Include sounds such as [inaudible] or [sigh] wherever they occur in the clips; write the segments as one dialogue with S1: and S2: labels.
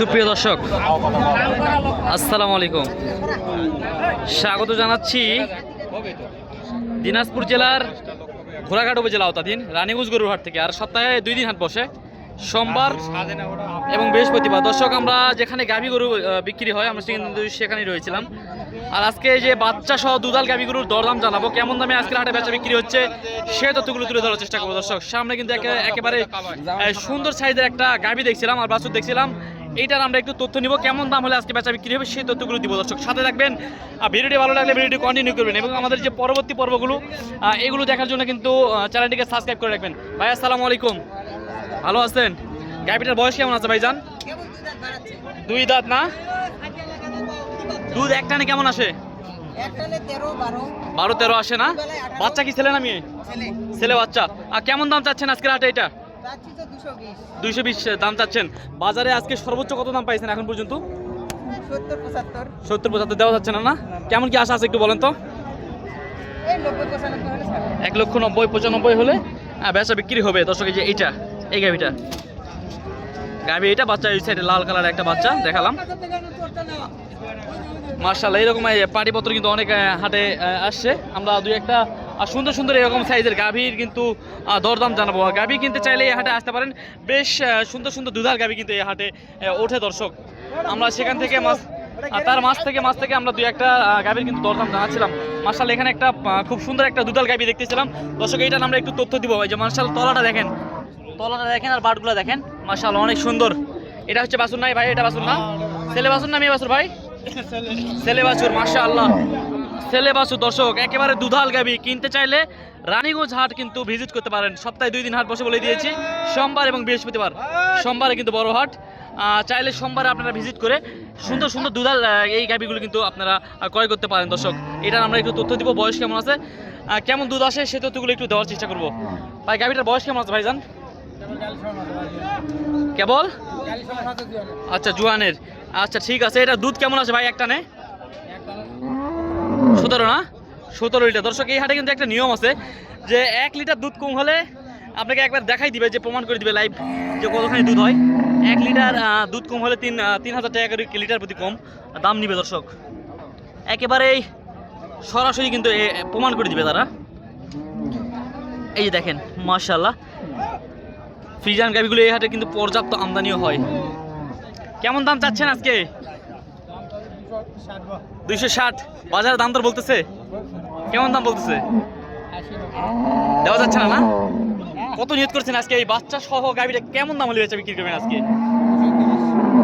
S1: সুপ্রিয় দর্শক, আসসালামু আলাইকুম। স্বাগত জানাচ্ছি দিনাজপুর জেলার ঘোড়াঘাট উপজেলা আওতাধীন রানীগঞ্জ গরুর হাট থেকে। আর সপ্তাহে দুই দিন হাট বসে, সোমবার এবং বৃহস্পতিবার। দর্শক, আমরা যেখানে গাভী গরু বিক্রি হয়, আমরা সেখানেই রয়েছিলাম। আর আজকে যে বাচ্চা সহ দুধাল গাভী গরুর দরদাম জানাব, কেমন দামে আজকের হাটে বেচা বিক্রি হচ্ছে, সে তথ্যগুলো তুলে ধরার চেষ্টা করব দর্শক। সামনে কিন্তু একেবারে সুন্দর সাইজের একটা গাভী দেখছিলাম, আর বাছুর দেখছিলাম। এইটার আমরা একটু তথ্য নিব কেমন দাম হলে আজকে বেচা বিক্রি হবে সেই তথ্যগুলো দিব দর্শক। সাথে রাখবেন আর ভিডিওটি ভালো লাগলে ভিডিওটি কন্টিনিউ করবেন এবং আমাদের যে পরবর্তী পর্বগুলো এগুলো দেখার জন্য কিন্তু চ্যানেলটিকে সাবস্ক্রাইব করে রাখবেন। ভাই আসসালামু আলাইকুম। ভালো আছেন? গাভীটার বয়স কেমন আছে ভাইজান? দুই দাঁত না? দুধ একটানে কেমন আসে?
S2: বারো
S1: তেরো আসে না? বাচ্চা কি ছেলে না মেয়ে?
S2: ছেলে
S1: বাচ্চা। আর কেমন দাম চাচ্ছেন আজকের হাটে এটা? দুইশো বিশ দাম চাচ্ছেন। বাজারে আজকে সর্বোচ্চ কত দাম পাইছেন এখন পর্যন্ত?
S2: সত্তর পঁচাত্তর।
S1: দেওয়া যাচ্ছে না না? কেমন কি আশা আছে একটু বলেন তো। এক লক্ষ নব্বই পঁচানব্বই হলে? হ্যাঁ বেচা বিক্রি হবে। দর্শক এই যে এইটা এই গাভিটা। গাভি এটা বাচ্চা এই সাইডে লাল কালার একটা বাচ্চা দেখালাম। মার্শাল্লাহ এরকম পাটিপত্র কিন্তু অনেক হাটে আসছে। আমরা দুই একটা আহ, সুন্দর সুন্দর এরকম সাইজের গাভীর কিন্তু দরদাম জানাব। আর গাভী কিনতে চাইলে এই হাটে আসতে পারেন। বেশ সুন্দর সুন্দর দুধার গাভী কিন্তু এই হাটে ওঠে দর্শক। আমরা সেখান থেকে মাছ আর তার মাছ থেকে মাছ থেকে আমরা দুই একটা গাভীর কিন্তু দরদাম জানাচ্ছিলাম। মার্শাল এখানে একটা খুব সুন্দর একটা দুধাল গাভী দেখতেছিলাম। দর্শক এইটা আমরা একটু তথ্য দিব। এই যে মার্শাল তলাটা দেখেন। তলাটা দেখেন আর বাটগুলো দেখেন। মার্শাল অনেক সুন্দর। এটা হচ্ছে বাসুর নাই ভাই এটা বাসুর না? ছেলে বাসুর না মেয়ে বাসুর ভাই? [laughs] ছেলে। বাছুর মাসা আল্লাহ ছেলে দর্শক, একেবারে দুধাল গাবি কিনতে চাইলে রানীগঞ্জ হাট কিন্তু ভিজিট করতে পারেন। সপ্তাহে দুই দিন হাট বসে বলে দিয়েছি। সোমবার এবং বৃহস্পতিবার। সোমবারে কিন্তু বড় হাট। চাইলে সোমবারে আপনারা ভিজিট করে সুন্দর সুন্দর দুধাল এই গাবিগুলো কিন্তু আপনারা ক্রয় করতে পারেন দর্শক। এটা আমরা একটু তথ্য দিব, বয়স কেমন আছে? কেমন দুধ আসে সে তথ্যগুলো একটু দেওয়ার চেষ্টা করব। ভাই গাবিটার বয়স কেমন আছে ভাইজান? কেবল? আচ্ছা জুয়ানের। আচ্ছা ঠিক আছে। এটা দুধ কেমন আছে ভাই একটা নে সতেরো না? সতেরো লিটার। দর্শক, এই হাটে কিন্তু একটা নিয়ম আছে যে এক লিটার দুধ কম হলে আপনাকে একবার দেখাই দিবে, যে প্রমাণ করে দিবে লাইভ যে কতখানি দুধ হয়। এক লিটার দুধ কম হলে তিন তিন হাজার টাকা করে লিটার প্রতি কম দাম নিবে দর্শক। একেবারেই সরাসরি কিন্তু প্রমাণ করে দিবে তারা। এই যে দেখেন মার্শাল্লাহ ফ্রিজান গাভিগুলো এই হাটে কিন্তু পর্যাপ্ত আমদানিও হয়। কেমন দাম চাচ্ছেন আজকে? দুইশো ষাট। দাম দর বলতেছে? কেমন দাম বলতেছে? দেওয়া যাচ্ছে না না? কত নিয়ত করছেন আজকে এই বাচ্চা সহ গাভিটা? কেমন দাম হলে বিক্রি করবেন আজকে?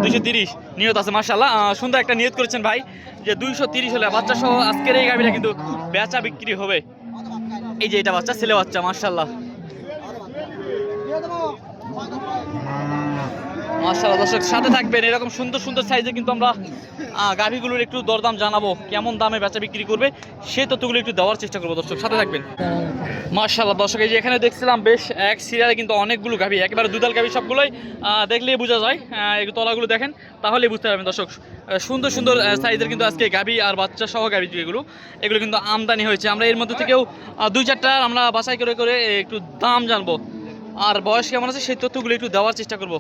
S1: দুইশো তিরিশ। নিয়ত আছে মার্শাল্লাহ সুন্দর একটা নিয়ত করেছেন ভাই, যে দুইশো তিরিশ হলে বাচ্চা সহ আজকের এই গাভিটা কিন্তু বেচা বিক্রি হবে। এই যে এটা বাচ্চা, ছেলে বাচ্চা মার্শাল্লাহ মাশাআল্লাহ, দর্শক, সাথে থাকবেন। এরকম সুন্দর সুন্দর সাইজে কিন্তু আমরা গাভীগুলোর একটু দরদাম জানাব, কেমন দামে বেচা বিক্রি করবে, সে তথ্যগুলো একটু দেওয়ার চেষ্টা করব দর্শক, সাথে থাকবেন। মাশাআল্লাহ, দর্শক, এই যে এখানে দেখছিলাম, বেশ, এক সিরিয়ালে কিন্তু অনেকগুলো গাভী, একেবারে দুধাল গাভী সবগুলোই দেখলেই বোঝা যায় এই তলাগুলো দেখেন, তাহলেই বুঝতে পারবেন দর্শক সুন্দর সুন্দর সাইজের কিন্তু আজকে গাভী আর বাচ্চা সহ গাভী যেগুলো এগুলো কিন্তু আমদানি হয়েছে। আমরা এর মধ্যে থেকেও দুই চারটা আমরা বাছাই করে করে একটু দাম জানব। আর বয়স কেমন আছে, সেই তথ্যগুলো একটু দেওয়ার চেষ্টা করব।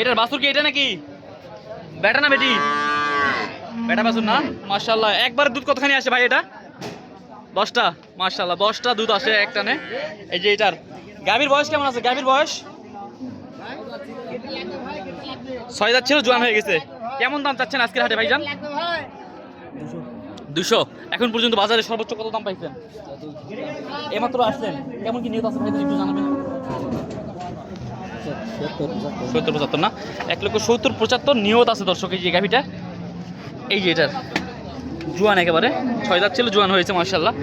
S1: এটার বাছুর কি এটা নাকি? বেটা না বেটি? বেটা বাছুর না? মার্শাল্লাহ একবার দুধ কতখানি আসে ভাই এটা? দশটা? মার্শাল্লাহ দশটা দুধ আসে একটানে এই যে এটার। গাভীর বয়স কেমন আছে? গাভীর বয়স? ছয় হাজার ছিল, জোয়ান হয়ে গেছে। কেমন দাম চাচ্ছেন আজকের হাটে ভাইজান? দুশো। এখন পর্যন্ত বাজারে সর্বোচ্চ কত দাম পাইছেন? এমাত্র আসলেন কেমন কি নিয়ত আছে ভাই? একটু জানাবেন। সত্তর পঁচাত্তর। না? এক লক্ষ সত্তর পঁচাত্তর নিয়ত আছে দর্শক এই যে গাভিটা। এই যে এটার জুয়ান একেবারে। ছয় দাঁত ছিল জুয়ান হয়েছে মার্শাল্লাহ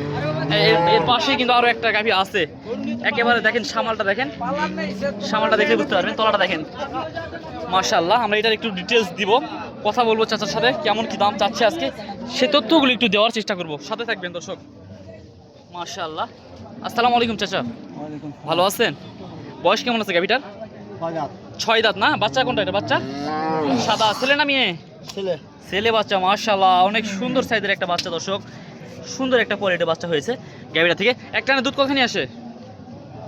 S1: এর এর পাশে কিন্তু আরও একটা গাভি আছে। একেবারে দেখেন সামালটা দেখেন। সামালটা দেখলে বুঝতে পারবেন তলাটা দেখেন। মার্শাল্লাহ আমরা এটার একটু ডিটেলস দিব। কথা বলব চাচার সাথে কেমন কি দাম চাচ্ছে আজকে। সে তথ্যগুলো একটু দেওয়ার চেষ্টা করব। সাথে থাকবেন দর্শক। মার্শাল্লাহ আসসালামু আলাইকুম চাচা। ভালো আছেন? বয়স কেমন আছে গাভিটার? ছয় দাঁত। না? বাচ্চা কোনটা এটা? বাচ্চা? সাদা। ছেলে না মেয়ে?
S2: ছেলে।
S1: ছেলে বাচ্চা মার্শাল্লাহ অনেক সুন্দর সাইজের একটা বাচ্চা দর্শক। সুন্দর একটা কোয়ালিটির বাচ্চা হয়েছে গাভিটা থেকে। একটা দুধ কতখানি আসে?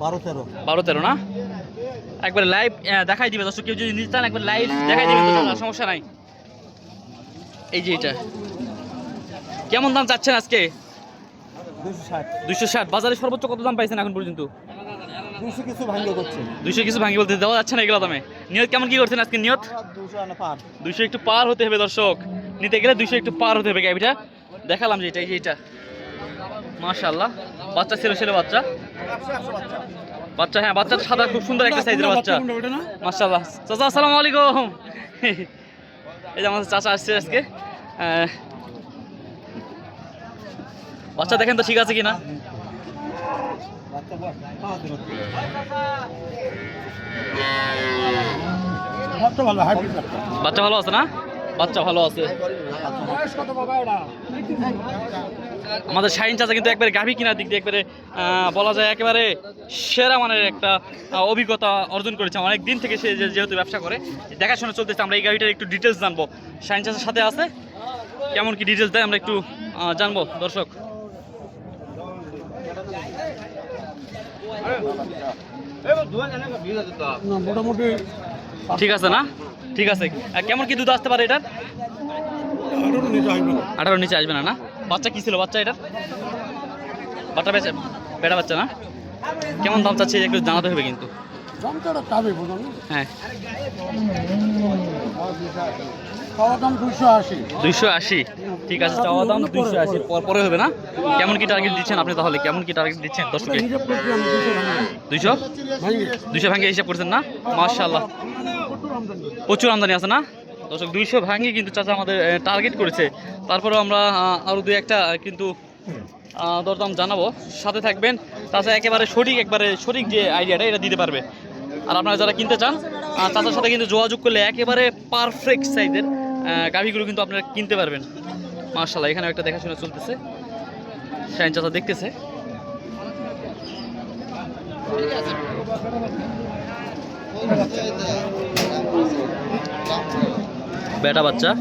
S2: বারো তেরো।
S1: বারো তেরো না? একবার লাইভ দেখাই দিবে দর্শক। কেউ যদি নিতে চান একবার লাইভ দেখাই দিবে আর সমস্যা নাই। এই যে এটা। কেমন দাম চাচ্ছেন আজকে?
S3: দুশো ষাট।
S1: বাজারে সর্বোচ্চ কত দাম পাইছেন এখন পর্যন্ত?
S3: দুশো কিছু ভাঙ্গ করছে
S1: দুইশো কিছু ভাঙি বলতে দেওয়া যাচ্ছে না এগুলো দামে। নিয়ত কেমন কি করছেন আজকে নিয়ত?
S3: দুশো
S1: একটু পার হতে হবে দর্শক। নিতে গেলে একটু পার হতে হবে গাবিটা দেখালাম যে এটা এই যে এটা। মাশাল্লাহ বাচ্চা ছিল ছিল বাচ্চা। বাচ্চা হ্যাঁ বাচ্চা সাদা খুব সুন্দর একটা সাইজের বাচ্চা। মাশাল্লাহ চাচা আসসালামু আলাইকুম। এই যে আমাদের চাচা আসছে আজকে। আহ, বাচ্চা দেখেন তো ঠিক আছে কিনা?
S3: বাচ্চা ভালো
S1: আছে না? বাচ্চা ভালো আছে। আমাদের শাহিন চাচা কিন্তু একবারে গাভী কিনার দিক দিয়ে একবারে বলা যায় একেবারে সেরা মানের একটা অভিজ্ঞতা অর্জন করেছে। অনেক দিন থেকে সে যেহেতু ব্যবসা করে, দেখাশোনা চলতেছে, আমরা এই গাড়িটার একটু ডিটেলস জানব। শাহিন চাচার সাথে আছে? কেমন কি ডিটেলস দেয়, আমরা একটু জানব। দর্শক
S3: মোটামুটি
S1: ঠিক আছে না? ঠিক আছে। কেমন কি দুধ আসতে পারে এটার?
S3: আঠারো নিচে আসবে না।
S1: না বাচ্চা কি ছিল বাচ্চা এটার? বাচ্চা বেচা বেটা বাচ্চা না? কেমন দাম চাচ্ছে একটু জানাতে হবে কিন্তু। হ্যাঁ। দুইশো আশি। ঠিক আছে চাওয়া দাম দুইশো আশি। পর হবে না? কেমন কি টার্গেট দিচ্ছেন আপনি তাহলে? কেমন কি টার্গেট দিচ্ছেন দর্শকে দুইশো দুইশো? ভাঙে। হিসাব করছেন না? মার্শাল্লাহ
S3: প্রচুর আমদানি
S1: আছে না? দর্শক দুইশো ভাঙে কিন্তু চাচা আমাদের টার্গেট করেছে। তারপরেও আমরা আহ, আরও দুই একটা কিন্তু দরদাম জানাব। সাথে থাকবেন। তাছাড়া একেবারে সঠিক একবারে সঠিক যে আইডিয়াটা এটা দিতে পারবে। আর আপনারা যারা কিনতে চান চাচার সাথে কিন্তু যোগাযোগ করলে একেবারে পারফেক্ট সাইজের গাভিগুলো কিন্তু আপনারা কিনতে পারবেন। মার্শাল্লাহ এখানে একটা দেখাশোনা চলতেছে। শাইন চাচা দেখতেছে। বেটা বাচ্চা।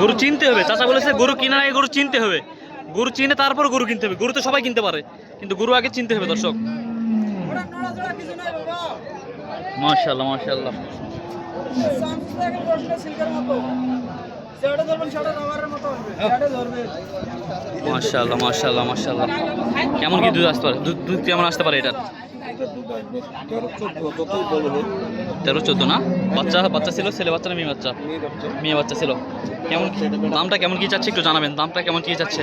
S1: গরু চিনতে হবে, চাচা বলেছে গরু কেনার গরু চিনতে হবে। গরু চিনে, তারপর গরু কিনতে হবে। গুরু তো সবাই কিনতে পারে, কিন্তু গুরু আগে চিনতে হবে, দর্শক। মাশাল্লাহ মাশাল্লাহ মাশাল্লাহ মাশাল্লাহ মাশাল্লাহ কেমন কি দুধ আসতে পারে? দুধ দুধ কেমন আসতে পারে এটার?
S3: তেরো চোদ্দ।
S1: না? বাচ্চা বাচ্চা ছিল? ছেলে বাচ্চা না মেয়ে বাচ্চা? মেয়ে বাচ্চা। ছিল। কেমন দামটা কেমন কি চাচ্ছে একটু জানাবেন। দামটা কেমন কি চাচ্ছে?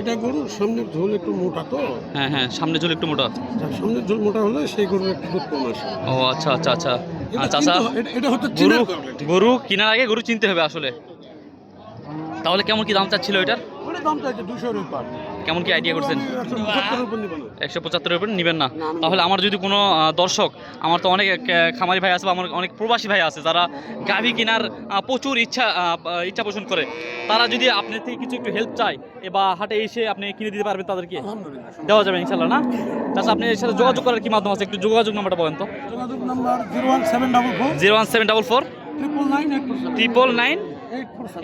S3: এটা গরুর সামনের ঝোল একটু মোটা তো।
S1: হ্যাঁ হ্যাঁ সামনে ঝুল একটু মোটা
S3: যার সামনের ঝোল মোটা হলে সেই গরুর একটু দুধ কম আসে।
S1: ও আচ্ছা আচ্ছা আচ্ছা।
S3: হচ্ছে
S1: গরু গরু কেনার আগে গরু চিনতে হবে আসলে। তাহলে কেমন কি দাম চাচ্ছিল এটার?
S3: দাম চাইছে দুশোর উপর
S1: কেমন কি আইডিয়া করছেন?
S3: একশো পঁচাত্তরের উপর
S1: নেবেন না? তাহলে আমার যদি কোনো দর্শক আমার তো অনেক খামারি ভাই আছে বা আমার অনেক প্রবাসী ভাই আছে যারা গাভী কেনার প্রচুর ইচ্ছা ইচ্ছা পোষণ করে তারা যদি আপনার থেকে কিছু একটু হেল্প চায় বা হাটে এসে আপনি কিনে দিতে পারবেন তাদেরকে? দেওয়া যাবে ইনশাল্লাহ না? তাছাড়া আপনি এর সাথে যোগাযোগ করার কি মাধ্যম আছে? একটু যোগাযোগ নাম্বারটা বলেন তো।
S3: যোগাযোগ number zero one seven double four
S1: zero one seven double four
S3: triple nine
S1: triple nine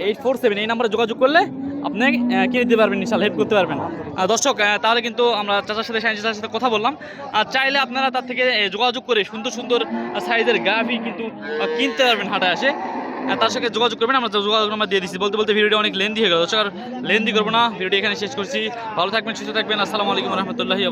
S3: eight four seven
S1: এই নাম্বারে যোগাযোগ করলে আপনি কিনে দিতে পারবেন ইনশাল হেল্প করতে পারবেন। দর্শক তাহলে কিন্তু আমরা চাচার সাথে সাইন চাচার সাথে কথা বললাম। আর চাইলে আপনারা তার থেকে যোগাযোগ করে সুন্দর সুন্দর সাইজের গাভি কিন্তু কিনতে পারবেন হাটে আসে। তার সঙ্গে যোগাযোগ করবেন, আমরা যোগাযোগ নাম্বার দিয়ে দিচ্ছি বলতে বলতে ভিডিওটা অনেক লেন্দি হয়ে গেল। দর্শক, আর লেন্দি করব না। ভিডিওটি এখানে শেষ করছি। ভালো থাকবেন, সুস্থ থাকবেন। আসসালামু আলাইকুম রহমতুল্লাহি